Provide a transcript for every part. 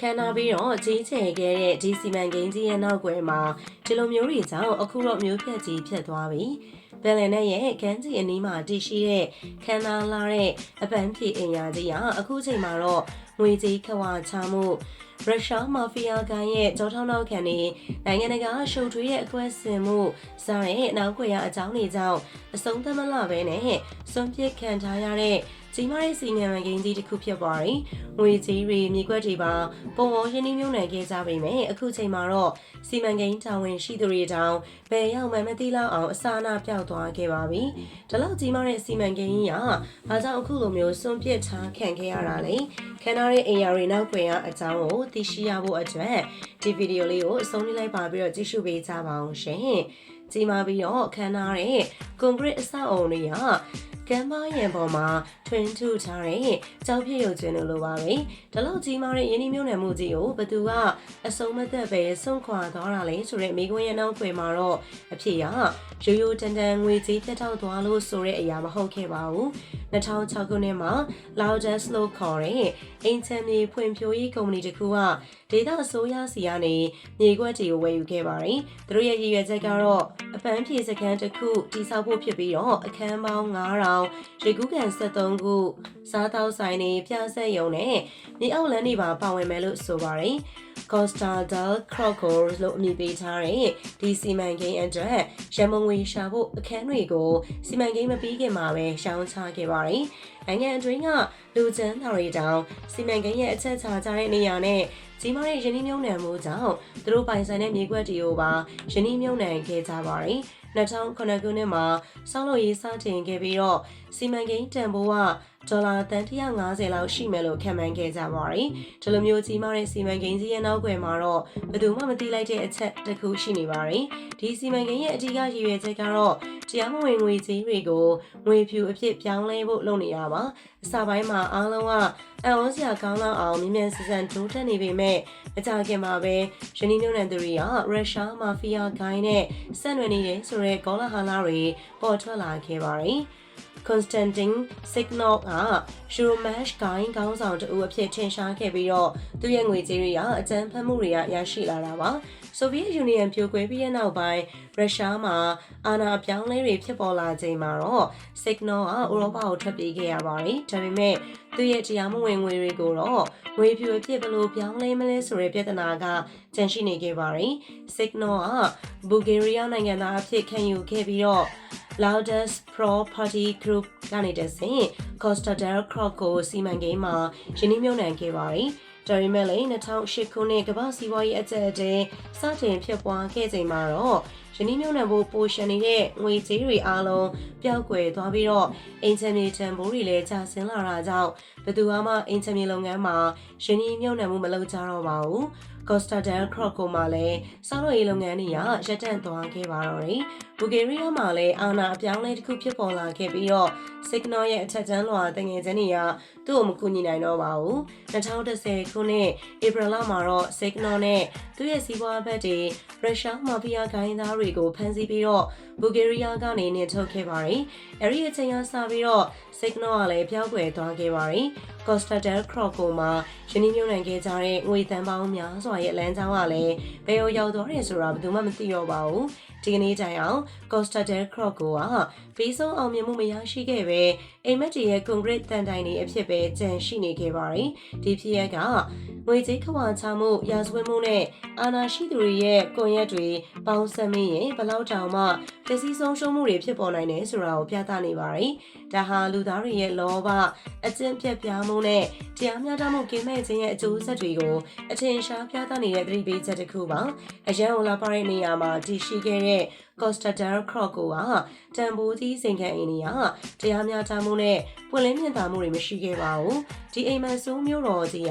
ခန္ဓာပြီးတော့ကြီးချယ်ခဲ့တဲ့ဒီစီမံကိန်းကြီးရဲ့နောက်ွယ်မှာဒီလိုမျိုးတွေကြောင့်အခုတော့မျိုးဖြတ်ကြီးဖြစ်သွားပြီ။ဘယ်လန်နဲ့ရဲ့ခန်းကြီးအနီးမှာတည်ရှိတဲ့ခန္ဓာလာတဲ့အပန်းဖြေအင်ယာကြီးကအခုချိန်မှာတော့ငွေကြေးခဝါချမှုရုရှားမာဖီးယားကရဲ့ကြောထောင်းနောက်ခံနေနိုင်ငံတကာရှုပ်ထွေးတဲ့အကွက်စင်မှုစားတဲ့နောက်ွယ်ရအကြောင်းတွေကြောင့်အဆုံးသတ်မလပဲနဲ့စွန့်ပစ်ခံထားရတဲ့ ကြီးမားတဲ့စီမံကိန်းကြီးတစ်ခုဖြစ်သွားတယ်။ငွေကြေးတွေမြေကွက်တွေပါပုံဝရင်းနှီးမြှုပ်နှံခဲ့ကြပေမဲ့အခုချိန်မှာတော့စီမံကိန်းတာဝန်ရှိသူတွေတောင်ဘယ်ရောက်မှမသိလောက်အောင်အစာနာပြောက်သွားခဲ့ပါပြီ။ဒီလောက်ကြီးမားတဲ့စီမံကိန်းကြီးကဘာကြောင့်အခုလိုမျိုးစွန့်ပစ်ထားခံခဲ့ရတာလဲ။ခန္ဓာရဲ့အိမ်ယာတွေနောက်ွယ်ကအကြောင်းကိုသိရှိရဖို့အတွက်ဒီဗီဒီယိုလေးကိုအဆုံးလေးလိုက်ပါပြီးတော့ကြည့်ရှုပေးကြပါအောင်ရှင်။ ကြီးမားပြီးတော့ခန္ဓာရဲ့ကွန်ကရစ်အဆောက်အုံတွေကကမ်းပါးရံပေါ်မှာထွင်ထုထားတဲ့ကြောက်ပြည့်ရုပ်ကျွန်းလိုလိုပါပဲဒီလောက်ကြီးမားတဲ့ယင်းနှမြုံနယ်မှုကြီးကိုဘသူကအစုံမသက်ပဲဆုံးခွာသွားတာလဲဆိုတဲ့မိကွန်းရဲ့နောက်ွယ်မှာတော့အဖြစ်ရရိုးရိုးတန်တန်ငွေကြီးပြတ်ထောက်သွားလို့ဆိုတဲ့အရာမဟုတ်ခဲ့ပါဘူး2006ခုနှစ်မှာ Loudest လို့ခေါ်တဲ့အင်ချန်မြေဖွံ့ဖြိုးရေးကုမ္ပဏီတစ်ခုကဒေတာအစိုးရစီကနေမြေကွက်တွေကိုဝယ်ယူခဲ့ပါတယ်သူတို့ရဲ့ရည်ရွယ်ချက်ကတော့အပန်းဖြေစခန်းတစ်ခုတည်ဆောက်ဖို့ဖြစ်ပြီးတော့အခန်းပေါင်း9000ရေကူးကန်73ခုစားတောက်ဆိုင်တွေပြဆက်ယုံနဲ့မြေအောက်လမ်းတွေပါပါဝင်မယ်လို့ဆိုပါတယ် Costa del Crocos လို့အမည်ပေးထားတဲ့ဒီစီမံကိန်းအတွက်ရမုံငွေရှာဖို့အခန်းတွေကိုစီမံကိန်းမပြီးခင်မှာပဲရှောင်းချခဲ့ပါတယ်။ နိုင်ငံအတွင်းကလူချမ်းသာတွေတောင်စီမံကိန်းရဲ့အချက်ချာကြတဲ့နေရာနဲ့ကြီးမားတဲ့ယင်းနှမြုံနှံမှုကြောင့်သူတို့ပိုင်ဆိုင်တဲ့မြေကွက်တွေကိုပါယင်းနှမြုံနှံခဲ့ကြပါတယ်။2009ခုနှစ်မှာစောင်းလို့ရေးစတင်ခဲ့ပြီးတော့စီမံကိန်းတန်ဖိုးက ဒေါ်လာတန်150လောက်ရှိမယ်လို့ခန့်မှန်းခဲ့ကြပါတယ်။ဒီလိုမျိုးကြီးမားတဲ့စီမံကိန်းကြီးရဲ့နောက်ွယ်မှာတော့ဘယ်သူမှမသိလိုက်တဲ့အချက်တစ်ခုရှိနေပါတယ်။ဒီစီမံကိန်းရဲ့အကြီးအကရည်ရွယ်ချက်ကတော့တရားမဝင်ငွေကြေးတွေကိုငွေဖြူအဖြစ်ပြောင်းလဲဖို့လုပ်နေတာပါ။အစပိုင်းမှာအားလုံးကအံ့ဩစရာကောင်းလောက်အောင်မြင်မြန်စစံတိုးတက်နေပေမဲ့အကြခင်မှာပဲယနီမျိုးနံသူတွေကရုရှားမာဖီးယားဂိုင်းနဲ့ဆက်နွယ်နေတယ်ဆိုတဲ့ကောလာဟလာတွေပေါ်ထွက်လာခဲ့ပါတယ်။ Constantin Signal က Shurmash ဂိုင်းခေါင်းဆောင်တဦးအဖြစ်ထင်ရှားခဲ့ပြီးတော့သူ့ရဲ့ငွေကြေးတွေကအကြမ်းဖက်မှုတွေကရရှိလာတာပါဆိုဗီယက်ယူနီယံပြိုကွဲပြီးတဲ့နောက်ပိုင်းရုရှားမှာအာဏာပြောင်းလဲတွေဖြစ်ပေါ်လာချိန်မှာတော့ Signal ကဥရောပကိုထွက်ပြေးခဲ့ရပါတယ်ဒါပေမဲ့သူ့ရဲ့တရားမဝင်ငွေတွေကိုတော့ငွေဖြူအဖြစ်ဘယ်လိုပြောင်းလဲမလဲဆိုတဲ့ပြဿနာကကြန့်ရှိနေခဲ့ပါတယ် Signal ကဘူဂေးရီးယားနိုင်ငံသားအဖြစ်ခံယူခဲ့ပြီးတော့ Loudest Property Group ကနေတဆင့် Costa del Croc ကိုစီမံကိန်းမှာယင်းနှမြုံနှံခဲ့ပါတယ်။ဒါပေမဲ့လည်း2008ခုနှစ်ကမ္ဘာစီးပွားရေးအကြက်အတဲစတင်ဖြစ်ပွားခဲ့ချိန်မှာတော့ ယင်းနှမြုံနှံဖို့ပိုရှင်နေတဲ့ငွေကြေးတွေအားလုံးပျောက်ကွယ်သွားပြီးတော့အင်ချန်မြေတန်ဖိုးတွေလည်းကျဆင်းလာတာကြောင့်ဘယ်သူမှအင်ချန်မြေလုပ်ငန်းမှာယင်းနှမြုံနှံမှုမလုပ်ကြတော့ပါဘူး။ Costa del Croco မှာလည်းစောင်းလို့ရေးလုပ်ငန်းတွေကရပ်တန့်သွားခဲ့ပါတော့တယ်။ဘူဂေးရီးယားမှာလည်းအာဏာအပြောင်းလဲတစ်ခုဖြစ်ပေါ်လာခဲ့ပြီးတော့ Signal ရဲ့အထက်တန်းလွှာတငယ်ချင်းတွေကသူ့ကိုမကူညီနိုင်တော့ပါဘူး။2010ခုနှစ်ဧပြီလမှာတော့ Signal နဲ့သူ့ရဲ့စီးပွားဘက်တွေရုရှားမာဖီးယားဂိုင်းသားတွေကိုဖမ်းဆီးပြီးတော့ ဘူဂေးရီးယားကနေနှင်ထုတ်ခဲ့ပါတယ်။အဲဒီအချိန်ကစပြီးတော့ Signal ကလည်းပြောင်းကွယ်သွားခဲ့ပါတယ်။ Costa del Croco မှာယင်းနှမြုံနှံခဲ့ကြတဲ့ငွေတန်ပေါင်းများစွာရဲ့လမ်းကြောင်းကလည်းဘယ်ကိုရောက်သွားတယ်ဆိုတာဘယ်သူမှမသိတော့ပါဘူးဒီကနေ့တိုင်အောင် Costa del Croco ကပြီးဆုံးအောင်မြင်မှုမရရှိခဲ့ပဲအိမ်မက်တီရဲ့ concrete တန်တိုင်တွေအဖြစ်ပဲကျန်ရှိနေခဲ့ပါတယ်ဒီဖြစ်ရက်ကငွေကြေးခဝါချမှုရာဇဝတ်မှုနဲ့အာဏာရှိသူတွေရဲ့ကွန်ရက်တွေပေါင်းစပ်မိရင်ဘလောက်တောင်မှပျက်စီးဆုံးရှုံးမှုတွေဖြစ်ပေါ်နိုင်တယ်ဆိုတာကိုပြသနေပါတယ်ဒါဟာလူသားတွေရဲ့လောဘအကျင့်ပြတ်ပြားမှုနဲ့တရားမျှတမှုကင်းမဲ့ခြင်းရဲ့အကျိုးဆက်တွေကိုအထင်ရှားပြသနေတဲ့သတိပေးချက်တစ်ခုပါအရန်ဟိုလာပါတဲ့နေရာမှာတည်ရှိခဲ့တဲ့ Costa del Croco ကတန်ဖိုးကြီးစိန်ခံအိန္ဒိယတရားမျှတမှုနဲ့ပွင့်လင်းမြင်သာမှုတွေမရှိခဲ့ပါဘူးဒီအိမ်မန်ဆိုးမျိုးတော်ကြီးက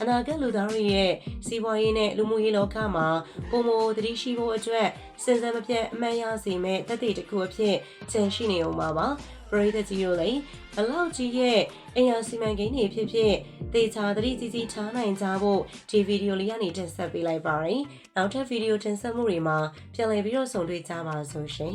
အနာဂတ်လူသားတွေရဲ့စီးပွားရေးနဲ့လူမှုရေးလောကမှာပုံမသတိရှိဖို့အတွက်စဉ်ဆက်မပြတ်အမှန်ရစေမဲ့တသက်တစ်ခုအဖြစ်ကျန်ရှိနေအောင်ပါပါပရိသတ်ကြီးတို့လည်းဘလောက်ကြီးရဲ့အင်ယာစီမံကိန်းတွေဖြစ်ဖြစ်တေချာသတိကြီးကြီးထားနိုင်ကြဖို့ဒီဗီဒီယိုလေးကနေတင်ဆက်ပေးလိုက်ပါရယ်နောက်ထပ်ဗီဒီယိုတင်ဆက်မှုတွေမှာပြန်လည်ပြီးတော့ဆုံတွေ့ကြပါစို့ရှင်